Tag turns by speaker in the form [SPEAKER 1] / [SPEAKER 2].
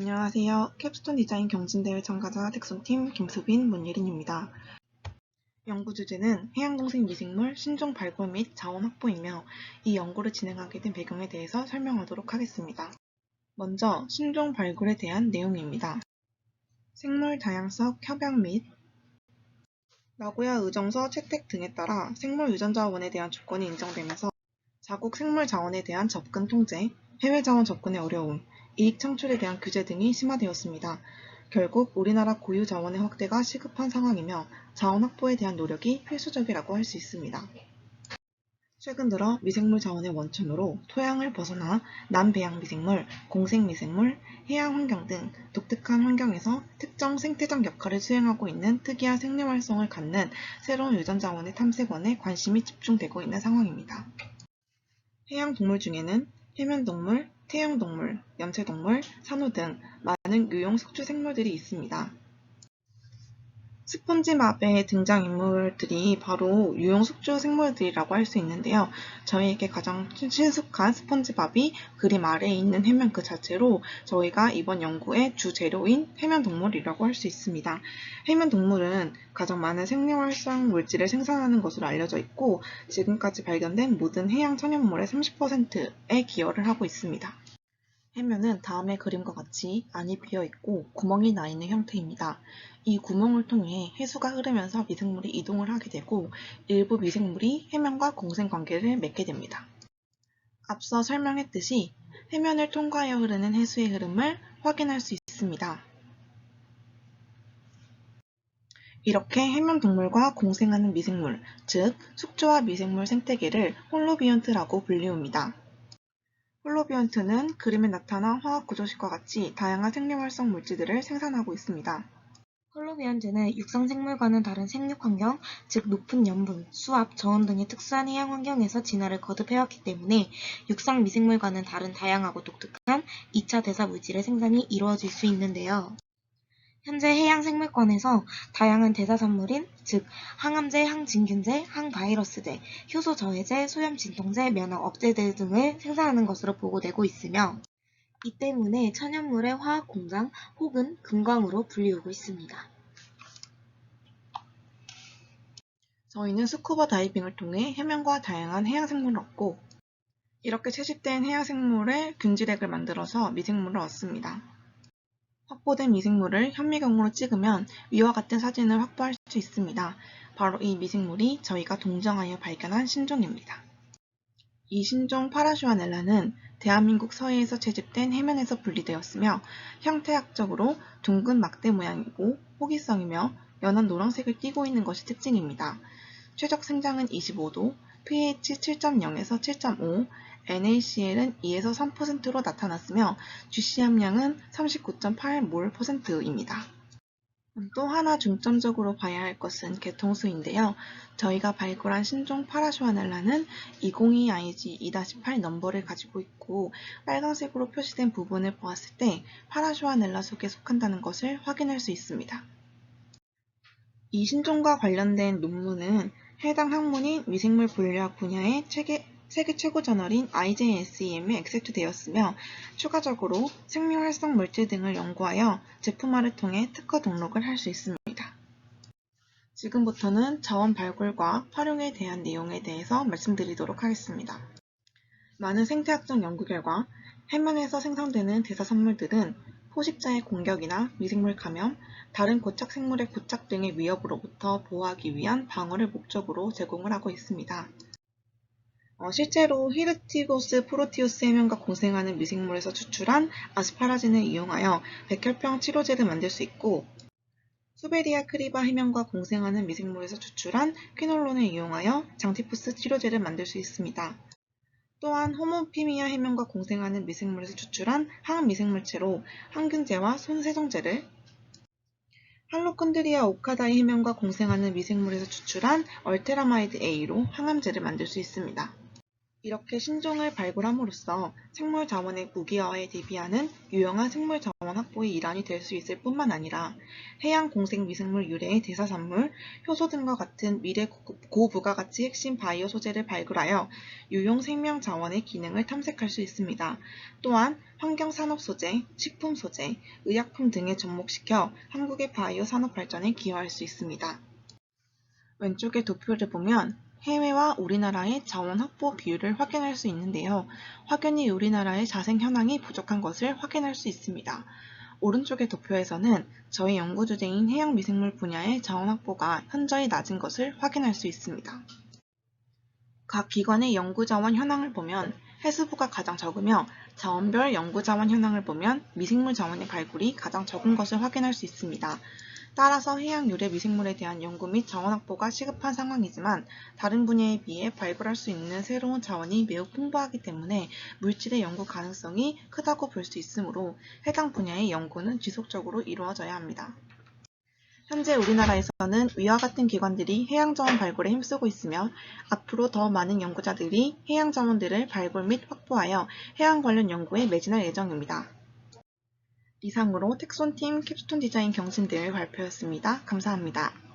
[SPEAKER 1] 안녕하세요. 캡스톤 디자인 경진대회 참가자 특송팀 김수빈, 문예린입니다. 연구 주제는 해양공생 미생물 신종 발굴 및 자원 확보이며 이 연구를 진행하게 된 배경에 대해서 설명하도록 하겠습니다. 먼저 신종 발굴에 대한 내용입니다. 생물 다양성 협약 및 나고야 의정서 채택 등에 따라 생물 유전 자원에 대한 조건이 인정되면서 자국 생물 자원에 대한 접근 통제, 해외 자원 접근의 어려움, 이익 창출에 대한 규제 등이 심화되었습니다. 결국 우리나라 고유 자원의 확대가 시급한 상황이며 자원 확보에 대한 노력이 필수적이라고 할 수 있습니다. 최근 들어 미생물 자원의 원천으로 토양을 벗어나 남배양 미생물, 공생 미생물, 해양 환경 등 독특한 환경에서 특정 생태적 역할을 수행하고 있는 특이한 생리 활성을 갖는 새로운 유전 자원의 탐색원에 관심이 집중되고 있는 상황입니다. 해양 동물 중에는 해면동물, 태양동물, 염체동물, 산호 등 많은 유용 숙주 생물들이 있습니다. 스폰지밥의 등장인물들이 바로 유용 숙주 생물들이라고 할 수 있는데요. 저희에게 가장 친숙한 스폰지밥이 그림 아래에 있는 해면 그 자체로 저희가 이번 연구의 주재료인 해면 동물이라고 할 수 있습니다. 해면 동물은 가장 많은 생리활성 물질을 생산하는 것으로 알려져 있고 지금까지 발견된 모든 해양 천연물의 30%에 기여를 하고 있습니다. 해면은 다음의 그림과 같이 안이 비어 있고 구멍이 나 있는 형태입니다. 이 구멍을 통해 해수가 흐르면서 미생물이 이동을 하게 되고 일부 미생물이 해면과 공생 관계를 맺게 됩니다. 앞서 설명했듯이 해면을 통과하여 흐르는 해수의 흐름을 확인할 수 있습니다. 이렇게 해면 동물과 공생하는 미생물, 즉 숙주와 미생물 생태계를 홀로비온트라고 불리웁니다. 홀로비온트는 그림에 나타난 화학 구조식과 같이 다양한 생리활성 물질들을 생산하고 있습니다.
[SPEAKER 2] 홀로비온트는 육상 생물과는 다른 생육 환경, 즉 높은 염분, 수압, 저온 등의 특수한 해양 환경에서 진화를 거듭해왔기 때문에 육상 미생물과는 다른 다양하고 독특한 2차 대사 물질의 생산이 이루어질 수 있는데요. 현재 해양생물권에서 다양한 대사산물인 즉 항암제, 항진균제, 항바이러스제, 효소 저해제, 소염 진통제, 면역 억제제 등을 생산하는 것으로 보고되고 있으며 이 때문에 천연물의 화학 공장 혹은 금광으로 불리우고 있습니다.
[SPEAKER 1] 저희는 스쿠버 다이빙을 통해 해면과 다양한 해양생물을 얻고 이렇게 채집된 해양생물의 균질액을 만들어서 미생물을 얻습니다. 확보된 미생물을 현미경으로 찍으면 위와 같은 사진을 확보할 수 있습니다. 바로 이 미생물이 저희가 동정하여 발견한 신종입니다. 이 신종 파라슈아넬라는 대한민국 서해에서 채집된 해면에서 분리되었으며 형태학적으로 둥근 막대 모양이고 호기성이며 연한 노란색을 띠고 있는 것이 특징입니다. 최적 생장은 25도, pH 7.0에서 7.5, NaCl은 2에서 3%로 나타났으며 GC 함량은 39.8몰%입니다. 또 하나 중점적으로 봐야 할 것은 개통수인데요. 저희가 발굴한 신종 파라슈아넬라는 202IG2-8 넘버를 가지고 있고 빨간색으로 표시된 부분을 보았을 때 파라슈아넬라 속에 속한다는 것을 확인할 수 있습니다. 이 신종과 관련된 논문은 해당 학문인 미생물 분류학 분야의 책에 세계 최고 저널인 IJSEM에 액세프트되었으며 추가적으로 생리활성 물질 등을 연구하여 제품화를 통해 특허 등록을 할 수 있습니다. 지금부터는 자원 발굴과 활용에 대한 내용에 대해서 말씀드리도록 하겠습니다. 많은 생태학적 연구 결과 해면에서 생성되는 대사산물들은 포식자의 공격이나 미생물 감염, 다른 고착 생물의 고착 등의 위협으로부터 보호하기 위한 방어를 목적으로 제공을 하고 있습니다. 어, 실제로 히르티고스 프로티우스 해면과 공생하는 미생물에서 추출한 아스파라진을 이용하여 백혈병 치료제를 만들 수 있고 수베리아 크리바 해면과 공생하는 미생물에서 추출한 퀴놀론을 이용하여 장티푸스 치료제를 만들 수 있습니다. 또한 호모피미아 해면과 공생하는 미생물에서 추출한 항미생물체로 항균제와 손세정제를 할로콘드리아 오카다이 해면과 공생하는 미생물에서 추출한 얼테라마이드 A로 항암제를 만들 수 있습니다. 이렇게 신종을 발굴함으로써 생물 자원의 무기화에 대비하는 유용한 생물 자원 확보의 일환이 될 수 있을 뿐만 아니라 해양 공생 미생물 유래의 대사산물, 효소 등과 같은 미래 고- 고부가가치 핵심 바이오 소재를 발굴하여 유용 생명 자원의 기능을 탐색할 수 있습니다. 또한 환경 산업 소재, 식품 소재, 의약품 등에 접목시켜 한국의 바이오 산업 발전에 기여할 수 있습니다. 왼쪽의 도표를 보면 해외와 우리나라의 자원 확보 비율을 확인할 수 있는데요. 확연히 우리나라의 자생 현황이 부족한 것을 확인할 수 있습니다. 오른쪽의 도표에서는 저희 연구 주제인 해양 미생물 분야의 자원 확보가 현저히 낮은 것을 확인할 수 있습니다. 각 기관의 연구 자원 현황을 보면 해수부가 가장 적으며 자원별 연구 자원 현황을 보면 미생물 자원의 발굴이 가장 적은 것을 확인할 수 있습니다. 따라서 해양 유래 미생물에 대한 연구 및 자원 확보가 시급한 상황이지만 다른 분야에 비해 발굴할 수 있는 새로운 자원이 매우 풍부하기 때문에 물질의 연구 가능성이 크다고 볼 수 있으므로 해당 분야의 연구는 지속적으로 이루어져야 합니다. 현재 우리나라에서는 위와 같은 기관들이 해양 자원 발굴에 힘쓰고 있으며 앞으로 더 많은 연구자들이 해양 자원들을 발굴 및 확보하여 해양 관련 연구에 매진할 예정입니다. 이상으로 텍손팀 캡스톤 디자인 경진대회 발표였습니다. 감사합니다.